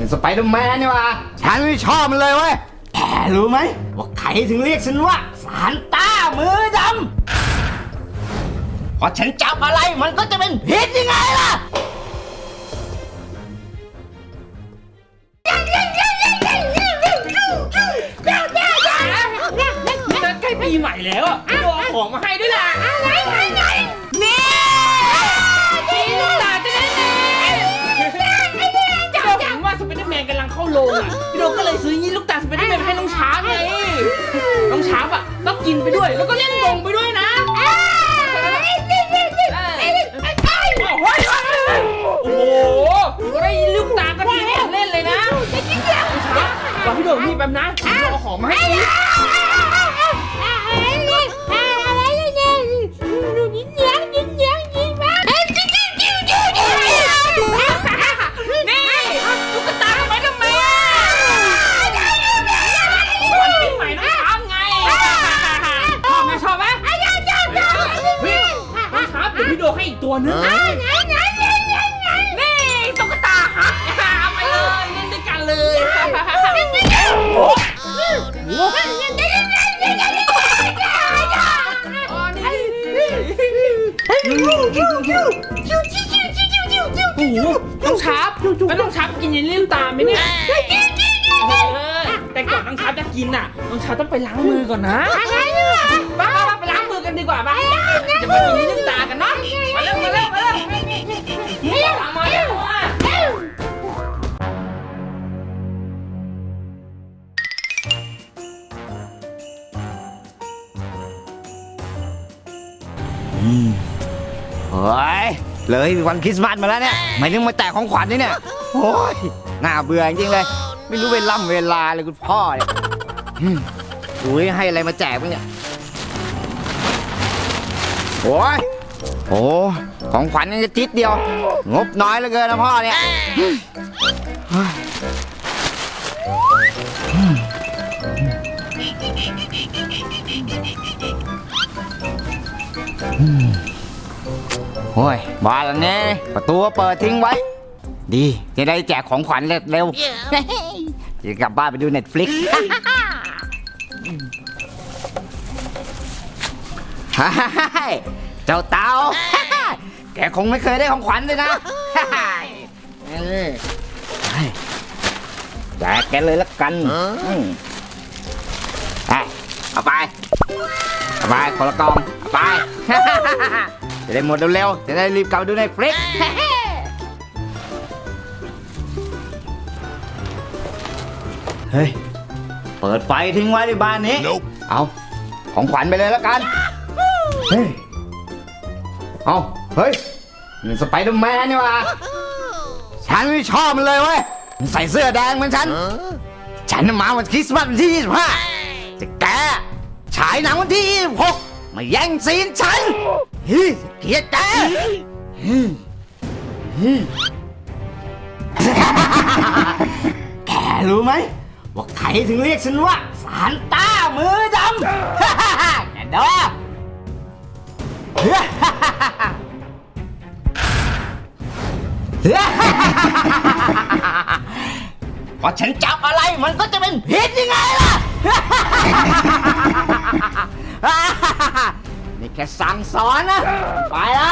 นี่สไปเดอร์แมนนี่วะฉันไม่ชอบมันเลยเว้ยแกรู้ไหมว่าใครถึงเรียกฉันว่าซานต้ามือดำเพราะฉันจับอะไรมันก็จะเป็นพิษยังไงล่ะจะใกล้ปีใหม่แล้วอะพี่โดเอาของมาให้ด้วยล่ะนี่ โรงอะพี่โดก็เลยซื้อยี่ลูกตาสไปเดอร์แมนมาให้น้องช้างไงน้องช้างอะต้องกินไปด้วยแล้วก็เล่นวงไปด้วย ให้อีกตัวนึงนี่ตุ๊กตาฮักเอาไปเลยเล่นด้วยกันเลยโอ้โห อ๋อนี่โอ้โหน้องชาร์ปแล้วน้องชาร์ปกินยันเลี้ยงตามไหมเนี่ยเออแต่ก่อนน้องชาร์ปจะกินน่ะน้องชาร์ปต้องไปล้างมือก่อนนะป้าป้าป้าไปล้างมือกันดีกว่าป้าจะมากินยันเลี้ยง เฮ้ยเลยวันคริสต์มาสมาแล้วเนี่ยไม่ต้องมาแตกของขวัญนี่เนี่ยโอ้ยน่าเบื่อจริงเลย ไม่รู้เวล่ำเวลาเลยคุณพ่อเนี่ยอืมดูให้อะไรมาแจกมั้งเนี่ยโอ้ยโอ้ของขวัญยังจะทิดเดียว งบน้อยเหลือเกินนะพ่อเนี่ย โอ้ยบ้านหลังนี้ประตูก็เปิดทิ้งไว้ ดี จะได้แจกของขวัญเร็วๆจะกลับบ้านไปดูเน็ตฟลิกฮ่าฮ่าฮ่าเจ้าเตาแกคงไม่เคยได้ของขวัญเลยนะเออเฮ้ยแจกแกเลยละกันมเอ้ยเอาไป เอาไปคนละกล่อง เอาไป จะได้หมดเร็วๆ จะได้รีบกลับไปดูในฟลิกเฮ้ย เปิดไฟทิ้งไว้ในบ้านนี้ เอาของขวัญไปเลยแล้วกัน เฮ้ย เอาเฮ้ยนี่สไปเดอร์แมนนี่วะฉันไม่ชอบมันเลยเว้ย มันใส่เสื้อแดงเหมือนฉัน ฉันน่ะมาวันคริสต์มาสวันที่25จะแกฉายหนังวันที่26 มาแย่งซีนฉันเฮ้ยเกลียดแกเฮ้เฮ้แกรู้ไหมว่าใครถึงเรียกฉันว่าซานต้ามือดำแกด้อพอฉันจับอะไรมันก็จะเป็นพิษยังไงล่ะ นี่แค่สั่งสอนนะ ไปละ